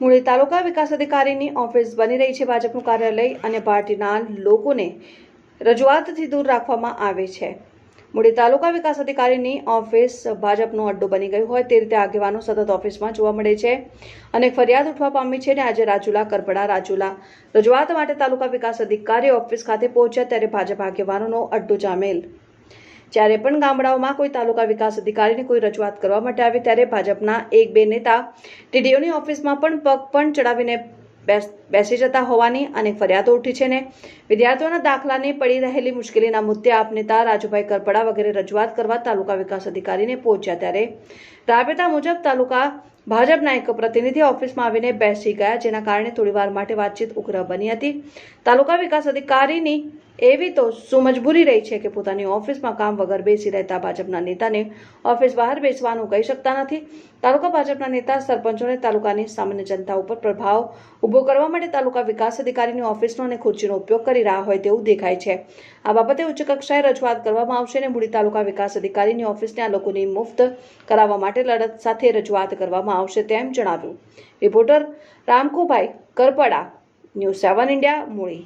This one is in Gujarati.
મૂળી તાલુકા વિકાસ અધિકારીની ઓફિસ બની રહી છે ભાજપનું કાર્યાલય અને પાર્ટીના લોકોને રજૂઆતથી દૂર રાખવામાં આવે છે. મૂળી તાલુકા વિકાસ અધિકારીની ઓફિસ ભાજપનો અડ્ડો બની ગયું હોય તે રીતે આગેવાનો સતત ઓફિસમાં જોવા મળે છે અને ફરિયાદ ઉઠવા પામી છે અને આજે રાજુલા, કરપડા, રાજુલા રજૂઆત માટે તાલુકા વિકાસ અધિકારી ઓફિસ ખાતે પહોંચ્યા ત્યારે ભાજપ આગેવાનોનો અડ્ડો જામેલ. જ્યારે પણ ગામડાઓમાં કોઈ તાલુકા વિકાસ અધિકારીને કોઈ રજૂઆત કરવા માટે આવે ત્યારે ભાજપના એક બે નેતા ટીડીઓની ઓફિસમાં પણ પગ પણ ચડાવીને બેસ- જતા હોવાની અનેક ફરિયાદો ઉઠી છે ને વિદ્યાર્થીઓના દાખલાની પડી રહેલી મુશ્કેલીના મુદ્દે આપ નેતા રાજુભાઈ કરપડા વગેરે રજૂઆત કરવા તાલુકા વિકાસ અધિકારીને પહોંચ્યા ત્યારે રાબેતા મુજબ તાલુકા ભાજપના એક પ્રતિનિધિ ઓફિસમાં આવીને બેસી ગયા, જેના કારણે થોડીવાર માટે વાતચીત ઉગ્ર બની હતી. તાલુકા વિકાસ અધિકારીની એવી તો શું મજબૂરી રહી છે કે પોતાની ઓફિસમાં કામ વગર બેસી રહેતા ભાજપના નેતાને ઓફિસ બહાર બેસવાનું કહી શકતા નથી. તાલુકા ભાજપના નેતા, સરપંચોને તાલુકાની સામાન્ય જનતા ઉપર પ્રભાવ ઊભો કરવા માટે તાલુકા વિકાસ અધિકારીની ઓફિસનો અને ખુરશીનો ઉપયોગ કરી રહ્યા હોય તેવું દેખાય છે. આ બાબતે ઉચ્ચ કક્ષાએ રજૂઆત કરવામાં આવશે અને મૂડી તાલુકા વિકાસ અધિકારીની ઓફિસને આ લોકોની મુફ્ત કરાવવા માટે લડત સાથે રજૂઆત કરવામાં આવશે તેમ જણાવ્યું. Reporter Ramkubhai Karpada, news seven India Muli